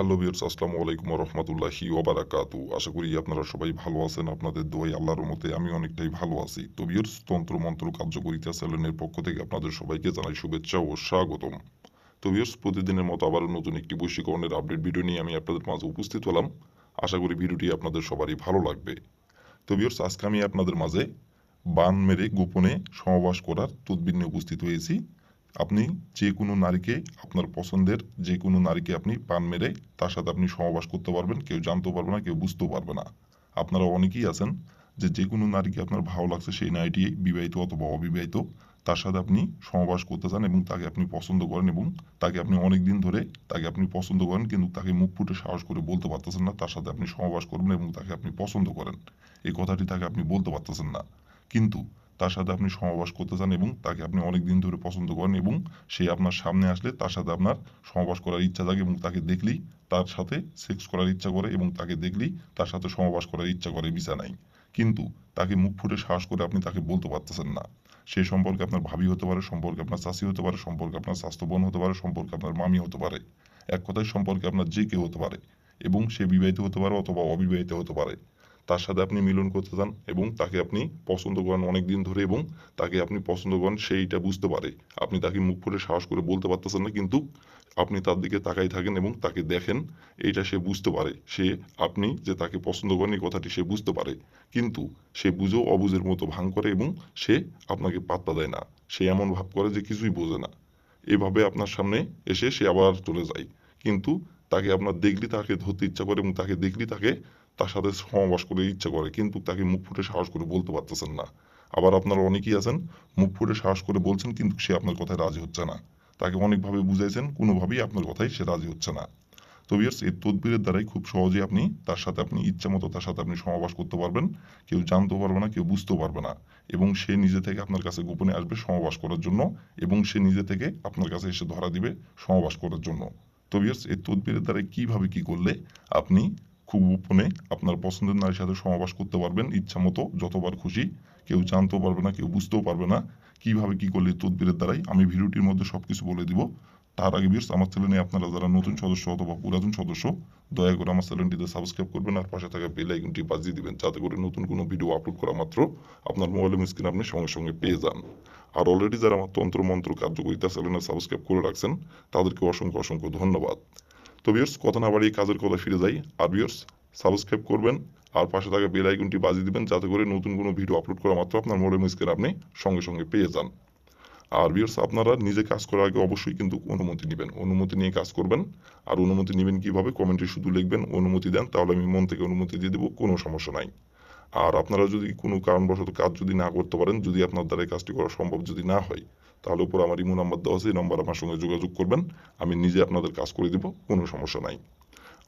Hello বিয়ার্স আসসালামু আলাইকুম রহমতুল্লাহি ওবারাকাতু আশা করি আপনারা সবাই ভালো আছেন, আপনাদের দোয়াই আল্লাহর মতে আমি অনেকটাই ভালো আছি। তো বিয়ার্স তন্ত্র মন্ত্র কার্যকরিতা চ্যানেলের পক্ষ থেকে আপনাদের সবাইকে জানাই শুভেচ্ছা ও স্বাগতম। তো বিয়ার্স প্রতিদিনের মতো আবারও নতুন একটি বৈশীকরণের আপডেট ভিডিও নিয়ে আমি আপনাদের মাঝে উপস্থিত হলাম। আশা করি ভিডিওটি আপনাদের সবারই ভালো লাগবে। তো বিয়ার্স আজকে আমি আপনাদের মাঝে বান মেরে গোপনে সহবাস করার তদবির উপস্থিত হয়েছি। আপনি যে কোনো নারীকে আপনার পছন্দের যে কোনো নারীকে আপনি পান মেরে তার সাথে আপনি সহবাস করতে পারবেন, কেউ জানতেও পারবে না, কেউ বুঝতেও পারবে না। আপনারা অনেকেই আছেন যে যে কোনো নারীকে আপনার ভালো লাগছে সেই নারীটি বিবাহিত অথবা অবিবাহিত, তার সাথে আপনি সহবাস করতে চান এবং তাকে আপনি পছন্দ করেন এবং তাকে আপনি অনেক দিন ধরে তাকে আপনি পছন্দ করেন কিন্তু তাকে মুখ ফুটে সাহস করে বলতে পারতেছেন না, তার সাথে আপনি সহবাস করবেন এবং তাকে আপনি পছন্দ করেন। এই কথাটি তাকে আপনি বলতে পারতেছেন না। কিন্তু তার সাথে আপনি সহবাস করতে চান এবং তাকে আপনি অনেক দিন ধরে পছন্দ করেন এবং সে আপনার সামনে আসলে তার সাথে আপনার সহবাস করার ইচ্ছা থাকে এবং তাকে দেখলেই তার সাথে সেক্স করার ইচ্ছা করে এবং তাকে দেখলেই তার সাথে সহবাস করার ইচ্ছা করে বিছানায়। কিন্তু তাকে মুখ ফুটে সাহস করে আপনি তাকে বলতে পারতেছেন না। সে সম্পর্কে আপনার ভাবি হতে পারে, সম্পর্কে আপনার চাষি হতে পারে, সম্পর্কে আপনার স্বাস্থ্য বোন হতে পারে, সম্পর্কে আপনার মামি হতে পারে। এক কথায় সম্পর্কে আপনার যে কেউ হতে পারে এবং সে বিবাহিত হতে পারে অথবা অবিবাহিত হতে পারে। তার সাথে আপনি মিলন করতে চান এবং তাকে আপনি পছন্দ করেন অনেক দিন ধরে এবং তাকে আপনি পছন্দ করেন সেইটা বুঝতে পারে। আপনি তাকে মুখ ফুটে সাহস করে বলতে পারতেছেন না, কিন্তু আপনি তার দিকে তাকাই থাকেন এবং তাকে দেখেন, এইটা সে বুঝতে পারে। সে আপনি যে তাকে পছন্দ করেন, এই কথাটি সে বুঝতে পারে। কিন্তু সে বুঝেও অবুঝের মতো ভাঙ করে এবং সে আপনাকে পাত্তা দেয় না। সে এমন ভাব করে যে কিছুই বোঝে না। এভাবে আপনার সামনে এসে সে আবার চলে যায়। কিন্তু তাকে আপনার দেখলি তাকে ধরতে ইচ্ছা করে এবং তাকে দেখলি তাকে তার সাথে সমাবাস করে ইচ্ছা করে, কিন্তু তাকে মুখ ফুটে সাহস করে বলতে পারতেছেন না। আবার আপনারা অনেকেই আছেন, মুখ ফুটে সাহস করে বলছেন, কিন্তু সে আপনার কথায় রাজি হচ্ছে না। তাকে অনেকভাবে বুঝাইছেন, কোনোভাবেই আপনার কথায় সে রাজি হচ্ছে না। তো বিয়ার্স এই তদবিরের দ্বারাই খুব সহজে আপনি তার সাথে আপনি ইচ্ছা মতো তার সাথে আপনি সমাবাস করতে পারবেন। কেউ জানতেও পারবে না, কেউ বুঝতেও পারবে না। এবং সে নিজে থেকে আপনার কাছে গোপনে আসবে সমাবাস করার জন্য, এবং সে নিজে থেকে আপনার কাছে এসে ধরা দিবে সমাবাস করার জন্য। তো বিয়ার্স এই তদবিরের দ্বারা কীভাবে কি করলে আপনি খুব গোপনে আপনার পছন্দের নারীর সাথে সমাবাস করতে পারবেন ইচ্ছা মতো, যতবার খুশি। কেউ জানতেও পারবে না, কেউ বুঝতেও পারবে না কীভাবে কি করলে তদবিরের দ্বারাই আমি ভিডিওটির মধ্যে সবকিছু বলে দিব। তার আগে বিয়ার্স আমার চ্যানেলে আপনারা যারা নতুন সদস্য অথবা পুরাতন সদস্য, দয়া করে আমার চ্যানেলটিতে সাবস্ক্রাইব করবেন আর পাশে থাকা বেল আইকনটি বাজিয়ে দিবেন যাতে করে নতুন কোনো ভিডিও আপলোড করা মাত্র আপনার মোবাইলের স্ক্রিন আপনি সঙ্গে সঙ্গে পেয়ে যান। আর অলরেডি যারা আমার তন্ত্র মন্ত্র কার্যকরিতা চ্যানেলে সাবস্ক্রাইব করে রাখছেন, তাদেরকে অসংখ্য অসংখ্য ধন্যবাদ। তো বিয়ার্স কথা না বাড়িয়ে কাজের কথা ফিরে যাই। আর বিয়ার্স সাবস্ক্রাইব করবেন, আর পাশে থাকা বেল আইকনটি বাজিয়ে দিবেন, যাতে করে নতুন কোনো ভিডিও আপলোড করা মাত্র আপনার মোবাইল স্ক্রিন আপনি সঙ্গে সঙ্গে পেয়ে যান। আর বিয়ার্স আপনারা নিজে কাজ করার আগে অবশ্যই কিন্তু অনুমতি নেবেন। অনুমতি নিয়ে কাজ করবেন। আর অনুমতি নেবেন কীভাবে কমেন্টে শুধু লিখবেন, অনুমতি দেন, তাহলে আমি মন থেকে অনুমতি দিয়ে দেবো, কোনো সমস্যা নাই। আর আপনারা যদি কোনো কারণবশত কাজ যদি না করতে পারেন, যদি আপনার দ্বারা কাজটি করা সম্ভব যদি না হয় তাহলে উপর আমার ইমো নাম্বার দেওয়া আছে, এই নাম্বার আমার সঙ্গে যোগাযোগ করবেন, আমি নিজে আপনাদের কাজ করে দিব, কোনো সমস্যা নাই।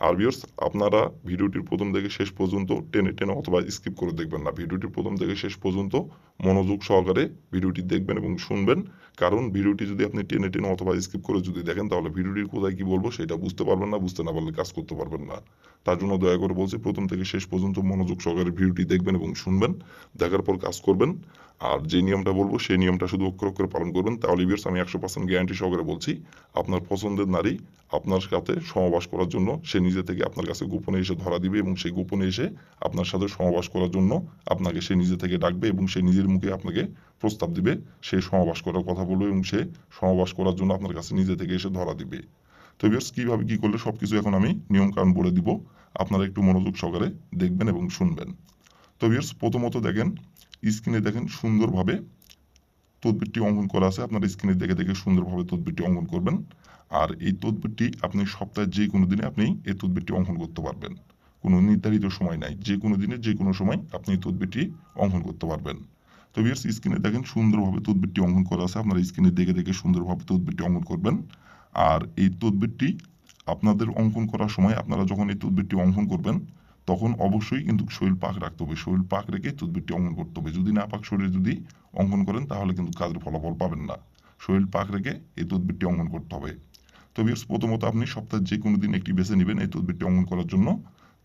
আর ভিউয়ার্স আপনারা ভিডিওটির প্রথম থেকে শেষ পর্যন্ত টেনে টেনে অথবা স্কিপ করে দেখবেন না। ভিডিওটির প্রথম থেকে শেষ পর্যন্ত মনোযোগ সহকারে ভিডিওটি দেখবেন এবং শুনবেন। কারণ ভিডিওটি যদি আপনি টেনে টেনে অথবা স্কিপ করে যদি দেখেন, তাহলে ভিডিওটির কোথায় কি বলব সেটা বুঝতে পারবেন না, বুঝতে না পারলে কাজ করতে পারবেন না। তার জন্য দয়া করে বলছি, প্রথম থেকে শেষ পর্যন্ত মনোযোগ সহকারে ভিডিওটি দেখবেন এবং শুনবেন, দেখার পর কাজ করবেন। আর যে নিয়মটা বলব, সেই নিয়মটা শুধু অক্ষর অক্ষরে পালন করবেন। তাহলে ভিউয়ার্স আমি একশো পার্সেন্ট গ্যারান্টি সহকারে বলছি, আপনার পছন্দের নারী আপনার সাথে সমাবাস করার জন্য সে নিজে থেকে আপনার কাছে গোপনে এসে ধরা দিবে এবং সেই গোপনে এসে আপনার সাথে সমাবাস করার জন্য আপনাকে সে নিজে থেকে ডাকবে এবং সে নিজের মুখে আপনাকে প্রস্তাব দিবে, সে সমাবাস করার কথা বলবে এবং সে সমাবাস করার জন্য আপনার কাছে নিজে থেকে এসে ধরা দিবে। তো ভিউয়ার্স কীভাবে কী করলে সব কিছু এখন আমি নিয়মকানুন বলে দিব, আপনারা একটু মনোযোগ সহকারে দেখবেন এবং শুনবেন। তো ভিউয়ার্স প্রথমত দেখেন স্ক্রিনে দেখেন সুন্দরভাবে তদবিরটি অঙ্কন করা আছে। আপনার স্ক্রিনে দেখে দেখে সুন্দরভাবে তদবিরটি অঙ্কন করবেন। আর এই তদবিরটি আপনি সপ্তাহে যে কোনো দিনে আপনি এই তদবিরটি অঙ্কন করতে পারবেন। কোনো নির্ধারিত সময় নাই। যে কোনো দিনে, যে কোনো সময় আপনি এই তদবিরটি অঙ্কন করতে পারবেন। তো বিয়ার্স স্ক্রিনে দেখেন সুন্দরভাবে তদবিরটি অঙ্কন করা আছে। আপনারা স্ক্রিনে দেখে দেখে সুন্দরভাবে তদবিরটি অঙ্কন করবেন। আর এই তদবিরটি আপনাদের অঙ্কন করার সময় আপনারা যখন এই তদবিরটি অঙ্কন করবেন, তখন অবশ্যই কিন্তু শরীর পাক রাখতে হবে। শরীর পাক রেখে তদবিরটি অঙ্কন করতে হবে। যদি না পাক শরীরে যদি অঙ্কন করেন, তাহলে কিন্তু কাজের ফলাফল পাবেন না। শরীর পাক রেখে এই তদবিরটি অঙ্কন করতে হবে। তো বিয়ার্স প্রথমত আপনি সপ্তাহে যে কোনো দিন একটি বেছে নেবেন এই তদবিরটি অঙ্কন করার জন্য।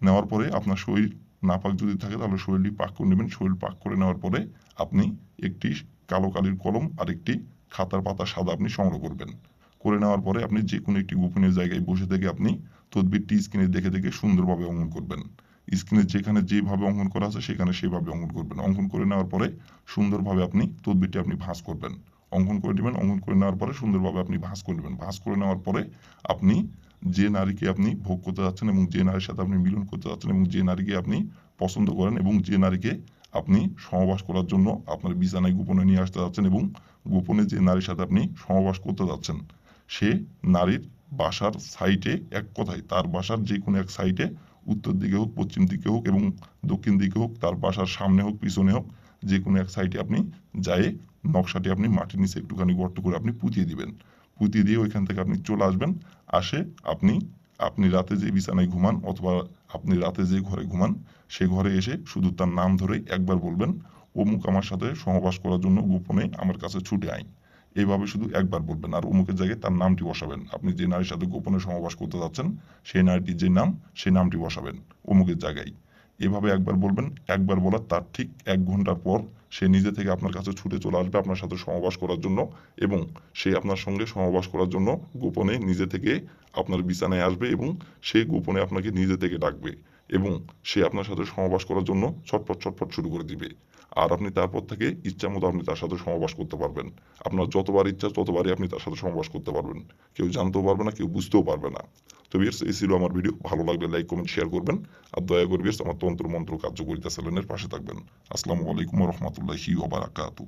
নেওয়ার পরে আপনার শরীর না পাক যদি থাকে, তাহলে শরীরটি পাক করে নেবেন। শরীর পাক করে নেওয়ার পরে আপনি একটি কালো কালির কলম আর একটি খাতার পাতা সাদা আপনি সংগ্রহ করবেন। করে নেওয়ার পরে আপনি যে কোনো একটি গোপনীয় জায়গায় বসে থেকে আপনি তদবিরটি স্ক্রিনে দেখে দেখে সুন্দরভাবে অঙ্কন করবেন। স্ক্রিনে যেখানে যেভাবে অঙ্কন করা আছে, সেখানে সেভাবে অঙ্কন করবেন। অঙ্কন করে নেওয়ার পরে সুন্দরভাবে আপনি তদবিরটি আপনি ভাঁজ করবেন। অঙ্কন করে নেবেন। অঙ্কন করে নেওয়ার পরে সুন্দরভাবে আপনি ভাঁজ করে নেবেন। ভাঁজ করে নেওয়ার পরে আপনি যে নারীকে আপনি ভোগ করতে যাচ্ছেন এবং যে নারীর সাথে আপনি মিলন করতে যাচ্ছেন এবং যে নারীকে আপনি পছন্দ করেন এবং যে নারীকে আপনি সহবাস করার জন্য আপনার বিছানায় গোপনে নিয়ে আসতে যাচ্ছেন এবং গোপনে যে নারীর সাথে আপনি সহবাস করতে যাচ্ছেন, সে নারীর বাসার সাইটে এক কথায়, তার বাসার যে কোনো এক সাইটে উত্তর দিকে হোক, পশ্চিম দিকে হোক এবং দক্ষিণ দিকে হোক, তার বাসার সামনে হোক, পিছনে হোক, যে কোনো এক সাইটে আপনি যায় নকশাটি আপনি মাটির নিচে একটুখানি গর্ত করে আপনি পুঁতিয়ে দিবেন। পুঁতিয়ে দিয়ে ওইখান থেকে আপনি চলে আসবেন। আসে, আপনি আপনি রাতে যে বিছানায় ঘুমান অথবা আপনি রাতে যে ঘরে ঘুমান, সে ঘরে এসে শুধু তার নাম ধরে একবার বলবেন, অমুক আমার সাথে সহবাস করার জন্য গোপনে আমার কাছে ছুটে আয়। এইভাবে শুধু একবার বলবেন আর অমুকের জায়গায় তার নামটি বসাবেন। আপনি যে নারীর সাথে গোপনে সহবাস করতে যাচ্ছেন, সেই নারীটির যে নাম সেই নামটি বসাবেন অমুকের জায়গায়। এভাবে একবার বলবেন, একবার বলার তার ঠিক এক ঘণ্টার পর সে নিজে থেকে আপনার কাছে ছুটে চলে আসবে আপনার সাথে সমবাস করার জন্য এবং সে আপনার সঙ্গে সমবাস করার জন্য গোপনে নিজে থেকে আপনার বিছানায় আসবে এবং সে গোপনে আপনাকে নিজে থেকে ডাকবে এবং সে আপনার সাথে সমবাস করার জন্য ছটফট ছটফট শুরু করে দিবে। আর আপনি তারপর থেকে ইচ্ছা মতো আপনি তার সাথে সমবাস করতে পারবেন। আপনার যতবার ইচ্ছা, ততবারই আপনি তার সাথে সমবাস করতে পারবেন। কেউ জানতেও পারবে না, কেউ বুঝতেও পারবে না। তো বিয়ার্স এই ছিল আমার ভিডিও। ভালো লাগলে লাইক, কমেন্ট শেয়ার করবেন। আর দয়া করে বিয়ার্স আমার তন্ত্র মন্ত্র কার্যকরিতা চ্যানেলের পাশে থাকবেন। আসসালামু আলাইকুম রহমতুল্লাহি ওবারাকাতু